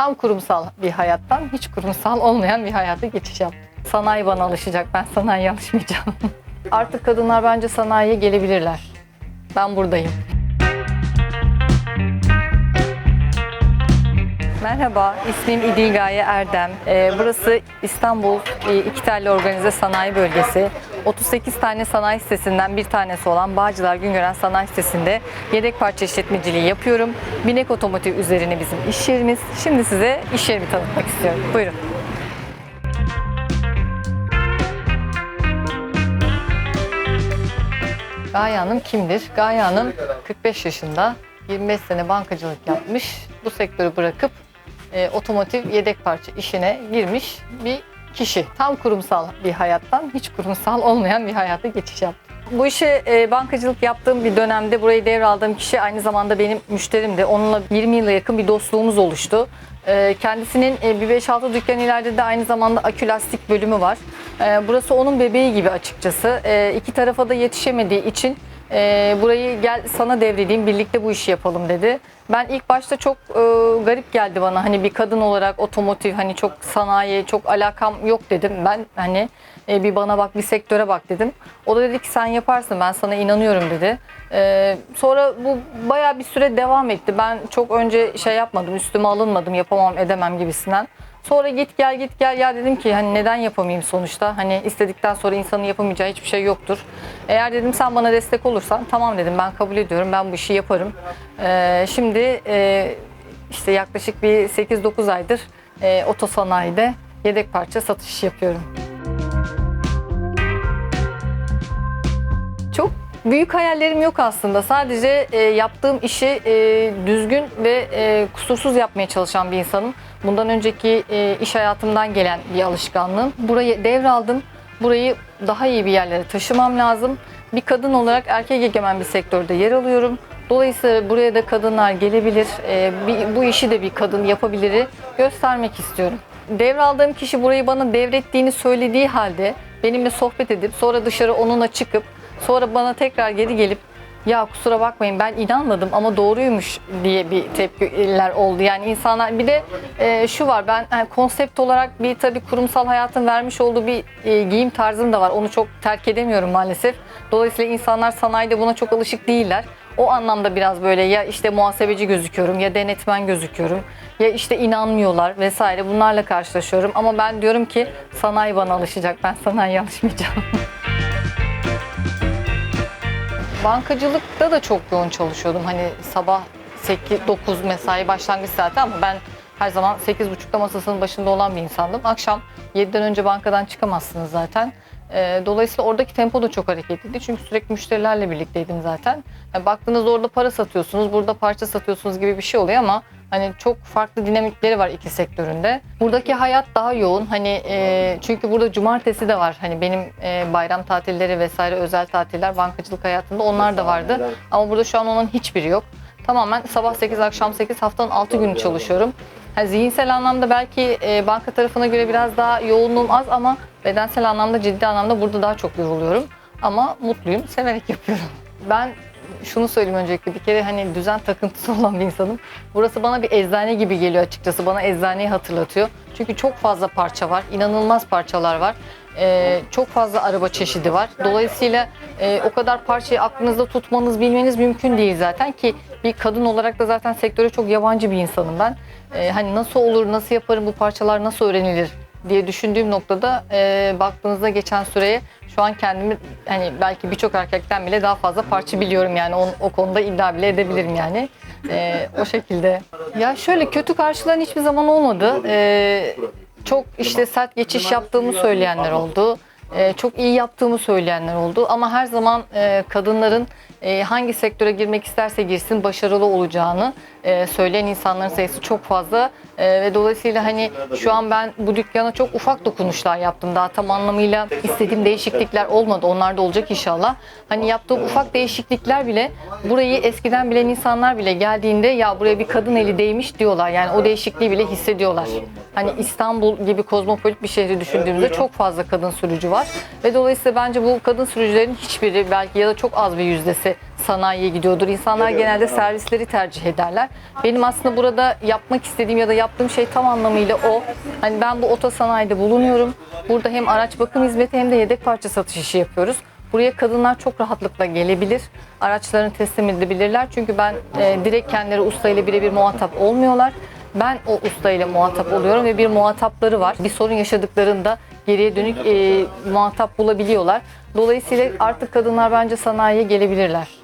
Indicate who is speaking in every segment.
Speaker 1: Tam kurumsal bir hayattan hiç kurumsal olmayan bir hayata geçiş yaptım. Sanayi bana alışacak, ben sanayiye alışmayacağım. Artık kadınlar bence sanayiye gelebilirler. Ben buradayım. Merhaba, ismim İdil Gaye Erdem. Ee, burası İstanbul e, İki Telli Organize Sanayi Bölgesi. 38 tane sanayi sitesinden bir tanesi olan Bağcılar Güngören Sanayi Sitesi'nde yedek parça işletmeciliği yapıyorum. Binek Otomotiv üzerine bizim iş yerimiz. Şimdi size iş yerimi tanıtmak istiyorum. Buyurun. Gaye Hanım kimdir? Gaye Hanım 45 yaşında, 25 sene bankacılık yapmış. Bu sektörü bırakıp e, otomotiv yedek parça işine girmiş bir kişi. Tam kurumsal bir hayattan hiç kurumsal olmayan bir hayata geçiş yaptı. Bu işe e, bankacılık yaptığım bir dönemde burayı devraldığım kişi aynı zamanda benim müşterimdi. Onunla 20 yıla yakın bir dostluğumuz oluştu. E, kendisinin e, bir 5-6 dükkan ileride de aynı zamanda akü lastik bölümü var. E, burası onun bebeği gibi açıkçası. E, iki tarafa da yetişemediği için e, burayı gel sana devredeyim birlikte bu işi yapalım dedi. Ben ilk başta çok e, garip geldi bana hani bir kadın olarak otomotiv hani çok sanayi çok alakam yok dedim ben hani e, bir bana bak bir sektöre bak dedim. O da dedi ki sen yaparsın ben sana inanıyorum dedi. E, sonra bu baya bir süre devam etti. Ben çok önce şey yapmadım üstüme alınmadım yapamam edemem gibisinden. Sonra git gel git gel ya dedim ki hani neden yapamayayım sonuçta? Hani istedikten sonra insanın yapamayacağı hiçbir şey yoktur. Eğer dedim sen bana destek olursan tamam dedim ben kabul ediyorum ben bu işi yaparım. Ee, şimdi e, işte yaklaşık bir 8-9 aydır e, otosanayide yedek parça satış yapıyorum. Büyük hayallerim yok aslında. Sadece e, yaptığım işi e, düzgün ve e, kusursuz yapmaya çalışan bir insanım. Bundan önceki e, iş hayatımdan gelen bir alışkanlığım. Burayı devraldım. Burayı daha iyi bir yerlere taşımam lazım. Bir kadın olarak erkek egemen bir sektörde yer alıyorum. Dolayısıyla buraya da kadınlar gelebilir. E, bir- bu işi de bir kadın yapabiliri göstermek istiyorum. Devraldığım kişi burayı bana devrettiğini söylediği halde benimle sohbet edip sonra dışarı onunla çıkıp Sonra bana tekrar geri gelip ya kusura bakmayın ben inanmadım ama doğruymuş diye bir tepkiler oldu. Yani insanlar bir de e, şu var ben yani konsept olarak bir tabii kurumsal hayatın vermiş olduğu bir e, giyim tarzım da var. Onu çok terk edemiyorum maalesef. Dolayısıyla insanlar sanayide buna çok alışık değiller. O anlamda biraz böyle ya işte muhasebeci gözüküyorum ya denetmen gözüküyorum ya işte inanmıyorlar vesaire bunlarla karşılaşıyorum. Ama ben diyorum ki sanayi bana alışacak ben sanayiye alışmayacağım. Bankacılıkta da çok yoğun çalışıyordum. Hani sabah 8 9 mesai başlangıç saati ama ben her zaman 8.30'da masasının başında olan bir insandım. Akşam 7'den önce bankadan çıkamazsınız zaten. Ee, Dolayısıyla oradaki tempo da çok hareketliydi. Çünkü sürekli müşterilerle birlikteydim zaten. Yani baktığınızda orada para satıyorsunuz, burada parça satıyorsunuz gibi bir şey oluyor ama hani çok farklı dinamikleri var iki sektöründe. Buradaki hayat daha yoğun. Hani e, çünkü burada cumartesi de var. Hani benim e, bayram tatilleri vesaire özel tatiller bankacılık hayatında onlar da vardı. Ama burada şu an onun hiçbiri yok. Tamamen sabah 8 akşam 8 haftanın 6 günü çalışıyorum. Yani zihinsel anlamda belki e, banka tarafına göre biraz daha yoğunluğum az ama bedensel anlamda ciddi anlamda burada daha çok yoruluyorum. Ama mutluyum, severek yapıyorum. Ben şunu söyleyeyim öncelikle bir kere hani düzen takıntısı olan bir insanım. Burası bana bir eczane gibi geliyor açıkçası. Bana eczaneyi hatırlatıyor. Çünkü çok fazla parça var. inanılmaz parçalar var. Ee, çok fazla araba çeşidi var. Dolayısıyla e, o kadar parçayı aklınızda tutmanız, bilmeniz mümkün değil zaten ki bir kadın olarak da zaten sektöre çok yabancı bir insanım ben. Ee, hani nasıl olur, nasıl yaparım, bu parçalar nasıl öğrenilir diye düşündüğüm noktada e, baktığınızda geçen süreye şu an kendimi hani belki birçok erkekten bile daha fazla parça biliyorum yani o, o konuda iddia bile edebilirim yani. E, o şekilde. Ya şöyle kötü karşılayan hiçbir zaman olmadı. E, çok işte sert geçiş yaptığımı söyleyenler oldu. E, çok iyi yaptığımı söyleyenler oldu. Ama her zaman e, kadınların e, hangi sektöre girmek isterse girsin başarılı olacağını e, söyleyen insanların sayısı çok fazla. E, ve dolayısıyla hani şu an ben bu dükkana çok ufak dokunuşlar yaptım. Daha tam anlamıyla istediğim değişiklikler olmadı. Onlar da olacak inşallah. Hani yaptığım ufak değişiklikler bile burayı eskiden bilen insanlar bile geldiğinde ya buraya bir kadın eli değmiş diyorlar. Yani o değişikliği bile hissediyorlar. Hani İstanbul gibi kozmopolit bir şehri düşündüğümüzde çok fazla kadın sürücü var. Ve dolayısıyla bence bu kadın sürücülerin hiçbiri belki ya da çok az bir yüzdesi sanayiye gidiyordur. İnsanlar genelde servisleri tercih ederler. Benim aslında burada yapmak istediğim ya da yaptığım şey tam anlamıyla o. Hani ben bu otosanayide bulunuyorum. Burada hem araç bakım hizmeti hem de yedek parça satış işi yapıyoruz. Buraya kadınlar çok rahatlıkla gelebilir. Araçlarını teslim edebilirler. Çünkü ben e, direkt kendileri ustayla birebir muhatap olmuyorlar. Ben o ustayla muhatap oluyorum ve bir muhatapları var. Bir sorun yaşadıklarında geriye dönük e, muhatap bulabiliyorlar. Dolayısıyla artık kadınlar bence sanayiye gelebilirler.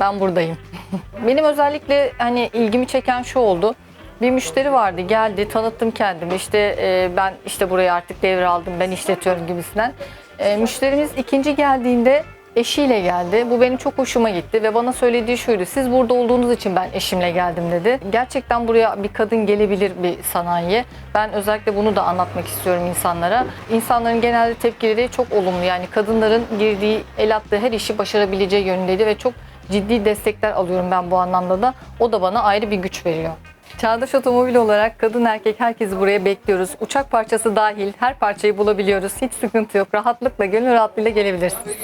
Speaker 1: Ben buradayım. Benim özellikle hani ilgimi çeken şu oldu. Bir müşteri vardı geldi tanıttım kendimi işte e, ben işte burayı artık devraldım ben işletiyorum gibisinden. E, müşterimiz ikinci geldiğinde eşiyle geldi. Bu benim çok hoşuma gitti ve bana söylediği şuydu. Siz burada olduğunuz için ben eşimle geldim dedi. Gerçekten buraya bir kadın gelebilir bir sanayiye. Ben özellikle bunu da anlatmak istiyorum insanlara. İnsanların genelde tepkileri çok olumlu. Yani kadınların girdiği, el attığı her işi başarabileceği yönündeydi ve çok ciddi destekler alıyorum ben bu anlamda da. O da bana ayrı bir güç veriyor. Çağdaş Otomobil olarak kadın erkek herkesi buraya bekliyoruz. Uçak parçası dahil her parçayı bulabiliyoruz. Hiç sıkıntı yok. Rahatlıkla, gönül rahatlığıyla gelebilirsiniz.